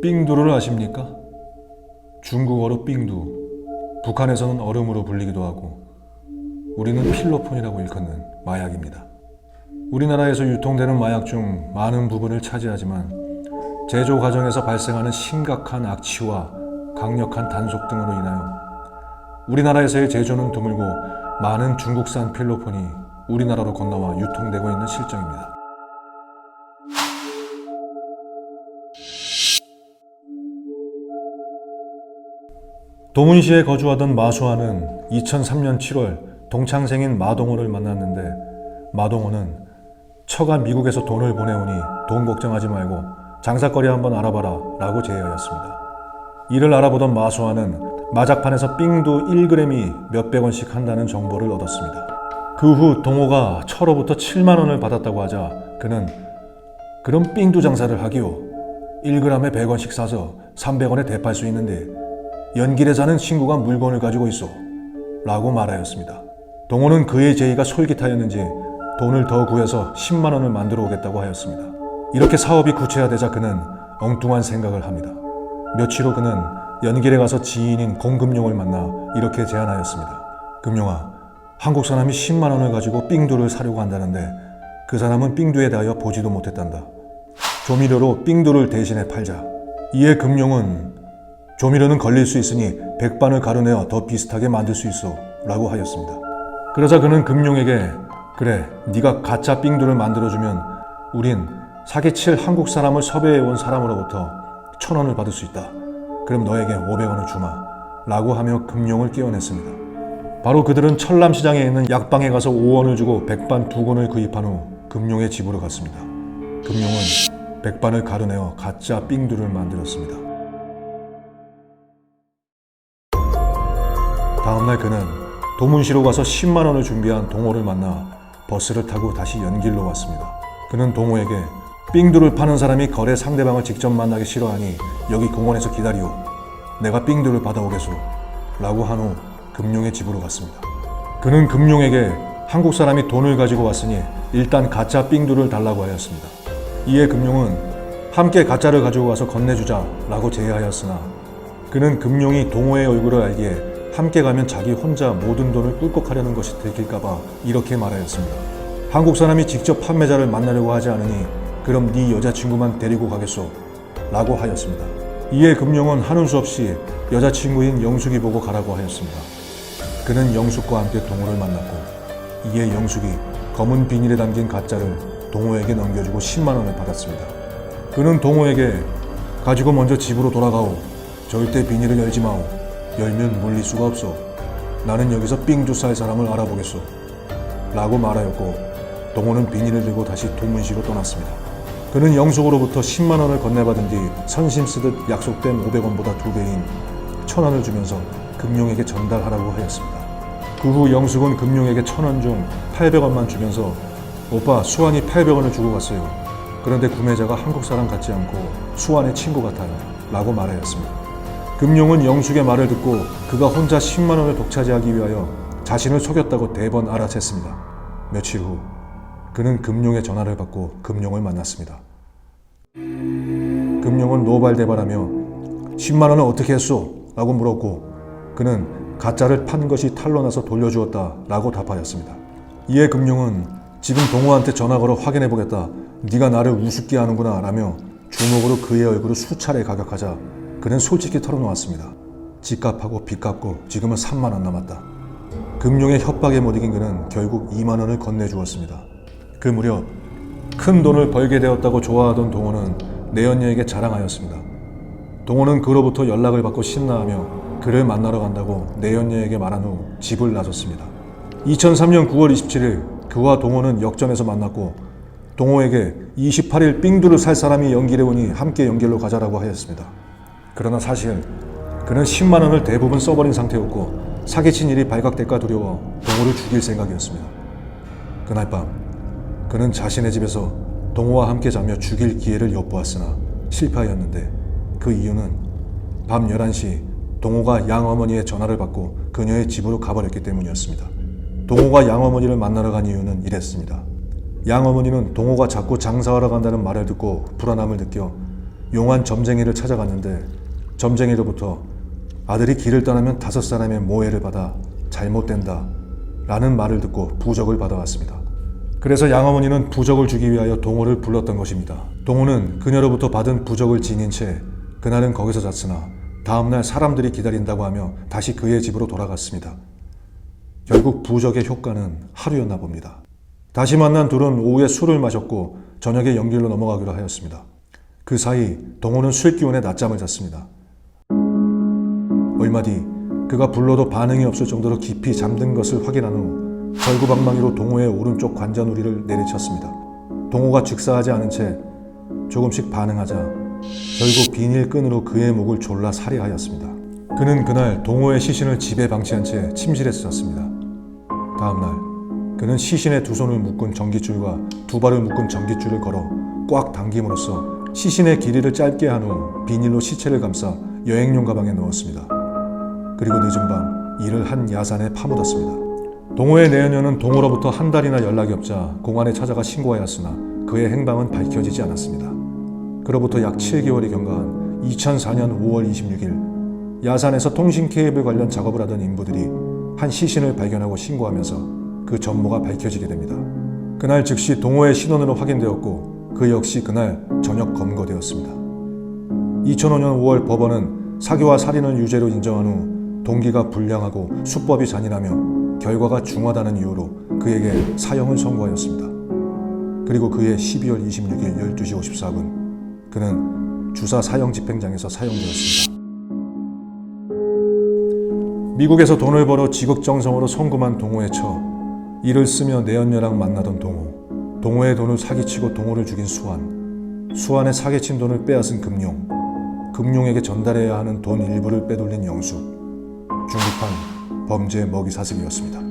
삥두를 아십니까? 중국어로 삥두, 북한에서는 얼음으로 불리기도 하고 우리는 필로폰이라고 일컫는 마약입니다. 우리나라에서 유통되는 마약 중 많은 부분을 차지하지만 제조 과정에서 발생하는 심각한 악취와 강력한 단속 등으로 인하여 우리나라에서의 제조는 드물고 많은 중국산 필로폰이 우리나라로 건너와 유통되고 있는 실정입니다. 동은시에 거주하던 마수아는 2003년 7월 동창생인 마동호를 만났는데 마동호는 처가 미국에서 돈을 보내오니 돈 걱정하지 말고 장사거리 한번 알아봐라 라고 제의하였습니다. 이를 알아보던 마수아는 마작판에서 삥도 1g이 몇백 원씩 한다는 정보를 얻었습니다. 그 후 동호가 철호부터 7만 원을 받았다고 하자 그는 그럼 삥두 장사를 하기요. 1g에 100원씩 사서 300원에 대팔 수 있는데 연길에 사는 친구가 물건을 가지고 있어. 라고 말하였습니다. 동호는 그의 제의가 솔깃하였는지 돈을 더 구해서 10만 원을 만들어 오겠다고 하였습니다. 이렇게 사업이 구체화되자 그는 엉뚱한 생각을 합니다. 며칠 후 그는 연길에 가서 지인인 공금용을 만나 이렇게 제안하였습니다. 금용아, 한국 사람이 10만 원을 가지고 삥두를 사려고 한다는데 그 사람은 삥두에 대하여 보지도 못했단다. 조미료로 삥두를 대신해 팔자. 이에 금용은 조미료는 걸릴 수 있으니 백반을 가루내어 더 비슷하게 만들 수 있어 라고 하였습니다. 그러자 그는 금용에게 그래 네가 가짜 삥두를 만들어주면 우린 사기칠 한국 사람을 섭외해 온 사람으로부터 천 원을 받을 수 있다. 그럼 너에게 500원을 주마 라고 하며 금용을 끼워냈습니다. 바로 그들은 철남시장에 있는 약방에 가서 5원을 주고 백반 두 권을 구입한 후 금용의 집으로 갔습니다. 금용은 백반을 가루내어 가짜 삥두를 만들었습니다. 다음날 그는 도문시로 가서 10만 원을 준비한 동호를 만나 버스를 타고 다시 연길로 왔습니다. 그는 동호에게 삥두를 파는 사람이 거래 상대방을 직접 만나기 싫어하니 여기 공원에서 기다리오. 내가 삥두를 받아오겠소. 라고 한 후 금용의 집으로 갔습니다. 그는 금용에게 한국 사람이 돈을 가지고 왔으니 일단 가짜 삥두를 달라고 하였습니다. 이에 금용은 함께 가짜를 가지고 와서 건네주자 라고 제의하였으나 그는 금용이 동호의 얼굴을 알기에 함께 가면 자기 혼자 모든 돈을 꿀꺽하려는 것이 들킬까봐 이렇게 말하였습니다. 한국 사람이 직접 판매자를 만나려고 하지 않으니 그럼 네 여자친구만 데리고 가겠소 라고 하였습니다. 이에 금용은 하는 수 없이 여자친구인 영숙이 보고 가라고 하였습니다. 그는 영숙과 함께 동호를 만났고 이에 영숙이 검은 비닐에 담긴 가짜를 동호에게 넘겨주고 10만 원을 받았습니다. 그는 동호에게 가지고 먼저 집으로 돌아가오. 절대 비닐을 열지 마오. 열면 물릴 수가 없어. 나는 여기서 삥두 쌀 사람을 알아보겠소. 라고 말하였고 동호는 비닐을 들고 다시 도문시로 떠났습니다. 그는 영숙으로부터 10만 원을 건네받은 뒤 선심 쓰듯 약속된 500원보다 두 배인 천 원을 주면서 금용에게 전달하라고 하였습니다. 그 후 영숙은 금용에게 천원중 800원만 주면서 오빠 수환이 800원을 주고 갔어요. 그런데 구매자가 한국 사람 같지 않고 수환의 친구 같아요. 라고 말하였습니다. 금용은 영숙의 말을 듣고 그가 혼자 10만 원을 독차지하기 위하여 자신을 속였다고 대번 알아챘습니다. 며칠 후 그는 금용의 전화를 받고 금용을 만났습니다. 금용은 노발대발하며 10만 원을 어떻게 했소? 라고 물었고 그는 가짜를 판 것이 탄로나서 돌려주었다 라고 답하였습니다. 이에 금용은 지금 동호한테 전화 걸어 확인해 보겠다. 네가 나를 우습게 하는구나 라며 주먹으로 그의 얼굴을 수차례 가격하자 그는 솔직히 털어놓았습니다. 집값하고 빚 갚고 지금은 3만 원 남았다. 금용의 협박에 못 이긴 그는 결국 2만 원을 건네주었습니다. 그 무렵 큰 돈을 벌게 되었다고 좋아하던 동호는 내연녀에게 자랑하였습니다. 동호는 그로부터 연락을 받고 신나하며 그를 만나러 간다고 내연녀에게 말한 후 집을 나섰습니다. 2003년 9월 27일 그와 동호는 역전에서 만났고 동호에게 28일 삥두를 살 사람이 연길에 오니 함께 연길로 가자라고 하였습니다. 그러나 사실 그는 10만 원을 대부분 써버린 상태였고 사기친 일이 발각될까 두려워 동호를 죽일 생각이었습니다. 그날 밤 그는 자신의 집에서 동호와 함께 자며 죽일 기회를 엿보았으나 실패하였는데 그 이유는 밤 11시 동호가 양 어머니의 전화를 받고 그녀의 집으로 가버렸기 때문이었습니다. 동호가 양 어머니를 만나러 간 이유는 이랬습니다. 양 어머니는 동호가 자꾸 장사하러 간다는 말을 듣고 불안함을 느껴 용한 점쟁이를 찾아갔는데 점쟁이로부터 아들이 길을 떠나면 다섯 사람의 모해를 받아 잘못된다 라는 말을 듣고 부적을 받아왔습니다. 그래서 양어머니는 부적을 주기 위하여 동호를 불렀던 것입니다. 동호는 그녀로부터 받은 부적을 지닌 채 그날은 거기서 잤으나 다음날 사람들이 기다린다고 하며 다시 그의 집으로 돌아갔습니다. 결국 부적의 효과는 하루였나 봅니다. 다시 만난 둘은 오후에 술을 마셨고 저녁에 연길로 넘어가기로 하였습니다. 그 사이 동호는 술 기운에 낮잠을 잤습니다. 얼마 뒤 그가 불러도 반응이 없을 정도로 깊이 잠든 것을 확인한 후 절구방망이로 동호의 오른쪽 관자놀이를 내리쳤습니다. 동호가 즉사하지 않은 채 조금씩 반응하자 결국 비닐끈으로 그의 목을 졸라 살해하였습니다. 그는 그날 동호의 시신을 집에 방치한 채 침실에 쓰었습니다. 다음날 그는 시신의 두 손을 묶은 전깃줄과 두 발을 묶은 전깃줄을 걸어 꽉 당김으로써 시신의 길이를 짧게 한 후 비닐로 시체를 감싸 여행용 가방에 넣었습니다. 그리고 늦은 밤 이를 한 야산에 파묻었습니다. 동호의 내연녀는 동호로부터 한 달이나 연락이 없자 공안에 찾아가 신고하였으나 그의 행방은 밝혀지지 않았습니다. 그로부터 약 7개월이 경과한 2004년 5월 26일 야산에서 통신 케이블 관련 작업을 하던 인부들이 한 시신을 발견하고 신고하면서 그 전모가 밝혀지게 됩니다. 그날 즉시 동호의 신원으로 확인되었고 그 역시 그날 저녁 검거되었습니다. 2005년 5월 법원은 사교와 살인을 유죄로 인정한 후 동기가 불량하고 수법이 잔인하며 결과가 중하다는 이유로 그에게 사형을 선고하였습니다. 그리고 그해 12월 26일 12시 54분 그는 주사 사형 집행장에서 사형되었습니다. 미국에서 돈을 벌어 지극정성으로 성금한 동호의 처 이를 쓰며 내연녀랑 만나던 동호 동호의 돈을 사기치고 동호를 죽인 수완 수완의 사기친 돈을 빼앗은 금용 금용에게 전달해야 하는 돈 일부를 빼돌린 영숙 중국판 범죄 먹이 사슬이었습니다.